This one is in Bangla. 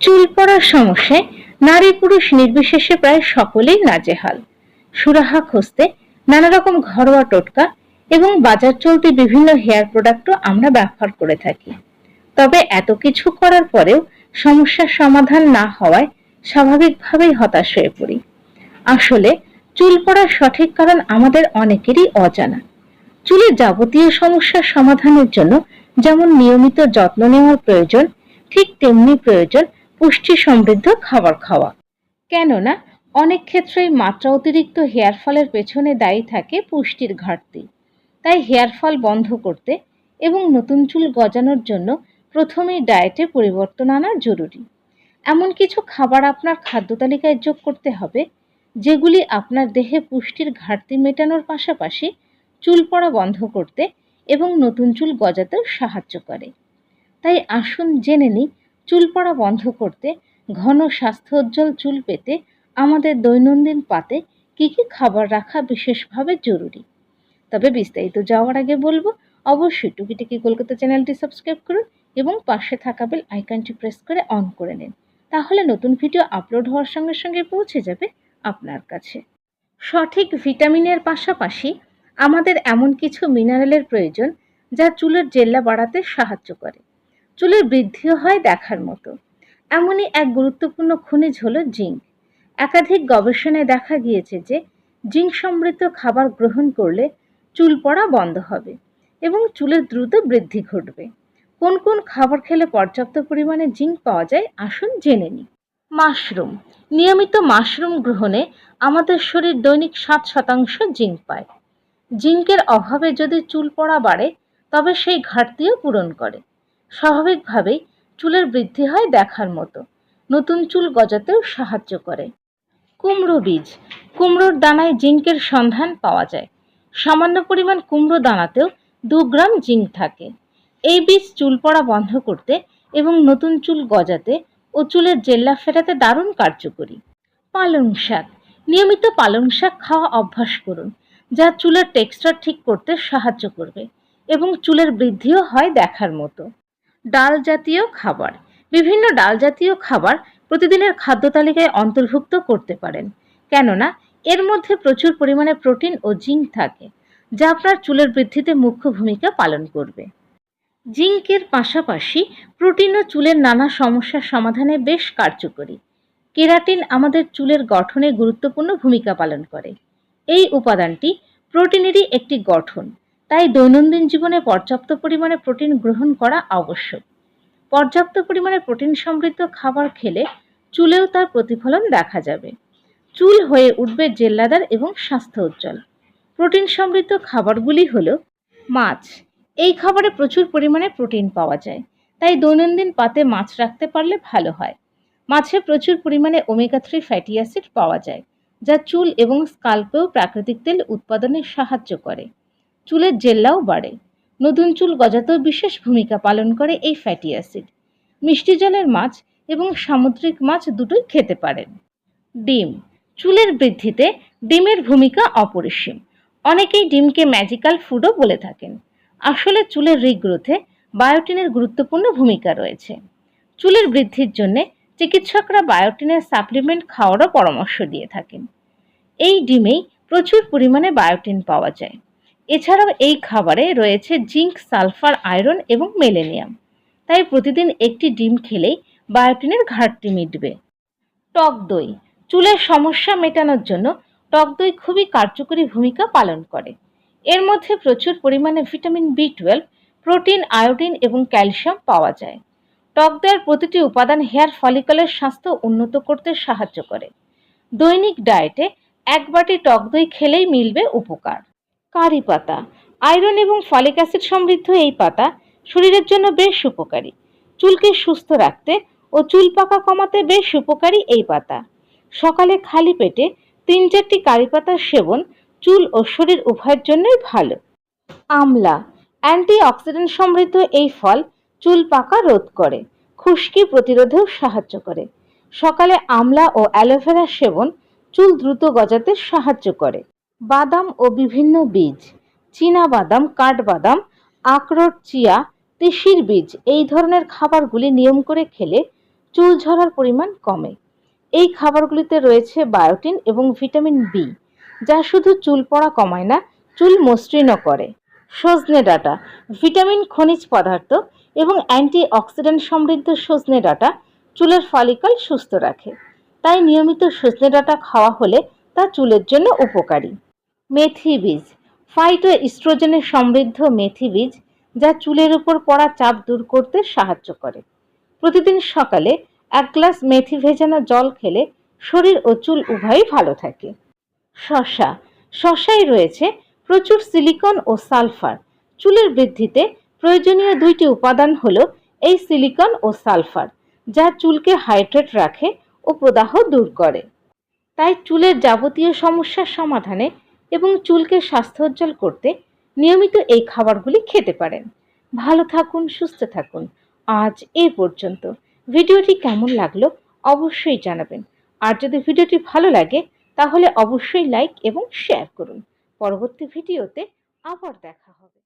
চুল পড়ার সমস্যায় নারী পুরুষ নির্বিশেষে প্রায় সকলেই নাজেহাল। সুরাহা খুঁজতে নানা রকম ঘরোয়া টোটকা এবং বাজার চলতি বিভিন্ন হেয়ার প্রোডাক্টও আমরা ব্যবহার করে থাকি। তবে এত কিছু করার পরেও সমস্যার সমাধান না হওয়ায় স্বাভাবিকভাবেই হতাশ হয়ে পড়ি। আসলে চুল পড়ার সঠিক কারণ আমাদের অনেকেরই অজানা। চুলের যাবতীয় সমস্যার সমাধানের জন্য যেমন নিয়মিত যত্ন নেওয়ার প্রয়োজন, ঠিক তেমনি প্রয়োজন পুষ্টি সমৃদ্ধ খাবার খাওয়া। কেননা, অনেক ক্ষেত্রেই মাত্রা অতিরিক্ত হেয়ার ফলের পেছনে দায়ী থাকে পুষ্টির ঘাটতি। তাই হেয়ার ফল বন্ধ করতে এবং নতুন চুল গজানোর জন্য প্রথমেই ডায়েটে পরিবর্তন আনা জরুরি। এমন কিছু খাবার আপনার খাদ্য তালিকায় যোগ করতে হবে, যেগুলি আপনার দেহে পুষ্টির ঘাটতি মেটানোর পাশাপাশি চুল পড়া বন্ধ করতে এবং নতুন চুল গজাতেও সাহায্য করে। তাই আসুন জেনে নিই, চুল পড়া বন্ধ করতে ঘন স্বাস্থ্যোজ্জ্বল চুল পেতে আমাদের দৈনন্দিন পাতে কী কী খাবার রাখা বিশেষভাবে জরুরি? তবে বিস্তারিত যাওয়ার আগে বলব, অবশ্যই টুকিটাকি কলকাতা চ্যানেলটি সাবস্ক্রাইব করুন এবং পাশে থাকা বেল আইকনটি প্রেস করে অন করে নিন। তাহলে নতুন ভিডিও আপলোড হওয়ার সঙ্গে সঙ্গে পৌঁছে যাবে আপনার কাছে। সঠিক ভিটামিনের পাশাপাশি আমাদের এমন কিছু মিনারেলের প্রয়োজন যা চুলের জেল্লা বাড়াতে সাহায্য করে। চুলের বৃদ্ধিও হয় দেখার মতো। এমনই এক গুরুত্বপূর্ণ খনিজ হল জিঙ্ক। একাধিক গবেষণায় দেখা গিয়েছে যে জিঙ্ক সমৃদ্ধ খাবার গ্রহণ করলে চুল পড়া বন্ধ হবে এবং চুলের দ্রুত বৃদ্ধি ঘটবে। কোন কোন খাবার খেলে পর্যাপ্ত পরিমাণে জিঙ্ক পাওয়া যায় আসুন জেনে নিই। মাশরুম। নিয়মিত মাশরুম গ্রহণে আমাদের শরীর দৈনিক সাত শতাংশ জিঙ্ক পায়। জিঙ্কের অভাবে যদি চুল পড়া বাড়ে, তবে সেই ঘাটতিও পূরণ করে। স্বাভাবিকভাবেই চুলের বৃদ্ধি হয় দেখার মতো। নতুন চুল গজাতেও সাহায্য করে। কুমড়ো বীজ। কুমড়োর দানায় জিঙ্কের সন্ধান পাওয়া যায়। সামান্য পরিমাণ কুমড়ো দানাতেও দু গ্রাম জিঙ্ক থাকে। এই বীজ চুল পড়া বন্ধ করতে এবং নতুন চুল গজাতে ও চুলের জেল্লা ফেরাতে দারুণ কার্যকরী। পালং শাক। নিয়মিত পালং শাক খাওয়া অভ্যাস করুন। যা চুলের টেক্সচার ঠিক করতে সাহায্য করবে এবং চুলের বৃদ্ধিও হয় দেখার মতো। ডাল জাতীয় খাবার। বিভিন্ন ডাল জাতীয় খাবার প্রতিদিনের খাদ্য তালিকায় অন্তর্ভুক্ত করতে পারেন। কেননা, এর মধ্যে প্রচুর পরিমাণে প্রোটিন ও জিঙ্ক থাকে, যা আপনার চুলের বৃদ্ধিতে মুখ্য ভূমিকা পালন করবে। জিঙ্কের পাশাপাশি প্রোটিন ও চুলের নানা সমস্যার সমাধানে বেশ কার্যকরী। কেরাটিন আমাদের চুলের গঠনে গুরুত্বপূর্ণ ভূমিকা পালন করে। এই উপাদানটি প্রোটিনেরই একটি গঠন। তাই দৈনন্দিন জীবনে পর্যাপ্ত পরিমাণে প্রোটিন গ্রহণ করা আবশ্যক। পর্যাপ্ত পরিমাণে প্রোটিন সমৃদ্ধ খাবার খেলে চুলেও তার প্রতিফলন দেখা যাবে। চুল হয়ে উঠবে জেল্লাদার এবং স্বাস্থ্য উজ্জ্বল। প্রোটিন সমৃদ্ধ খাবারগুলি হল মাছ। এই খাবারে প্রচুর পরিমাণে প্রোটিন পাওয়া যায়। তাই দৈনন্দিন পাতে মাছ রাখতে পারলে ভালো হয়। মাছে প্রচুর পরিমাণে ওমেগা থ্রি ফ্যাটি অ্যাসিড পাওয়া যায়। যা চুল এবং স্কাল্পেও প্রাকৃতিক তেল উৎপাদনে সাহায্য করে। চুলের জেল্লাও বাড়ে। নতুন চুল গজাতেও বিশেষ ভূমিকা পালন করে এই ফ্যাটি অ্যাসিড মিষ্টি জলের মাছ এবং সামুদ্রিক মাছ দুটোই খেতে পারেন। ডিম। চুলের বৃদ্ধিতে ডিমের ভূমিকা অপরিসীম। অনেকেই ডিমকে ম্যাজিক্যাল ফুডও বলে থাকেন। আসলে চুলের রিগ্রোথে বায়োটিনের গুরুত্বপূর্ণ ভূমিকা রয়েছে। চুলের বৃদ্ধির জন্যে চিকিৎসকরা বায়োটিনের সাপ্লিমেন্ট খাওয়ারও পরামর্শ দিয়ে থাকেন। এই ডিমেই প্রচুর পরিমাণে বায়োটিন পাওয়া যায়। এছাড়াও এই খাবারে রয়েছে জিঙ্ক, সালফার, আয়রন এবং মেলেনিয়াম। তাই প্রতিদিন একটি ডিম খেলেই বায়োটিনের ঘাটতি মিটবে। টক দই। চুলের সমস্যা মেটানোর জন্য টক দই খুবই কার্যকরী ভূমিকা পালন করে। এর মধ্যে প্রচুর পরিমাণে vitamin B twelve protein, iodine এবং ক্যালসিয়াম পাওয়া যায়। টক দইয়ের প্রতিটি উপাদান হেয়ার ফলিকলের স্বাস্থ্য উন্নত করতে সাহায্য করে। দৈনিক ডায়েটে এক বাটি টক দই খেলেই মিলবে উপকার। কারি পাতা, আয়রন এবং ফলিক অ্যাসিড সমৃদ্ধ এই পাতা শরীরের জন্য বেশ উপকারী। চুলকে সুস্থ রাখতে ও চুল পাকা কমাতে বেশ উপকারী এই পাতা। সকালে খালি পেটে তিন চারটি কারি পাতার সেবন চুল ও শরীর উভয়ের জন্যই ভালো। আমলা অ্যান্টি অক্সিডেন্ট সমৃদ্ধ এই ফল চুল পাকা রোধ করে, খুশকি প্রতিরোধেও সাহায্য করে। সকালে আমলা ও অ্যালোভেরা সেবন চুল দ্রুত গজাতে সাহায্য করে। বাদাম ও বিভিন্ন বীজ, চীনা বাদাম, কাঠবাদাম, আখরোট, চিয়া, তিসির বীজ, এই ধরনের খাবারগুলি নিয়ম করে খেলে চুল ঝরার পরিমাণ কমে। এই খাবারগুলিতে রয়েছে বায়োটিন এবং ভিটামিন বি যা শুধু চুল পড়া কমায় না, চুল মসৃণও করে। সজনে ডাঁটা, ভিটামিন, খনিজ পদার্থ এবং অ্যান্টি অক্সিডেন্ট সমৃদ্ধ সজনে ডাটা চুলের ফলিকল সুস্থ রাখে। তাই নিয়মিত সজনে ডাটা খাওয়া হলে তা চুলের জন্য উপকারী। মেথি বীজ। ফাইটো ইস্ট্রোজেনে সমৃদ্ধ মেথি বীজ যা চুলের উপর পড়া চাপ দূর করতে সাহায্য করে। প্রতিদিন সকালে এক গ্লাস মেথি ভেজানো জল খেলে শরীর ও চুল উভয়ই ভালো থাকে। শশা শশায় রয়েছে প্রচুর সিলিকন ও সালফার চুলের বৃদ্ধিতে প্রয়োজনীয় দুইটি উপাদান হল এই সিলিকন ও সালফার, যা চুলকে হাইড্রেট রাখে ও প্রদাহ দূর করে। তাই চুলের যাবতীয় সমস্যার সমাধানে এবং চুলকে স্বাস্থ্যোজ্জ্বল করতে নিয়মিত এই খাবারগুলি খেতে পারেন। ভালো থাকুন, সুস্থ থাকুন। আজ এ পর্যন্ত। ভিডিওটি কেমন লাগল অবশ্যই জানাবেন। আর যদি ভিডিওটি ভালো লাগে, তাহলে অবশ্যই লাইক এবং শেয়ার করুন। পরবর্তী ভিডিওতে আবার দেখা হবে।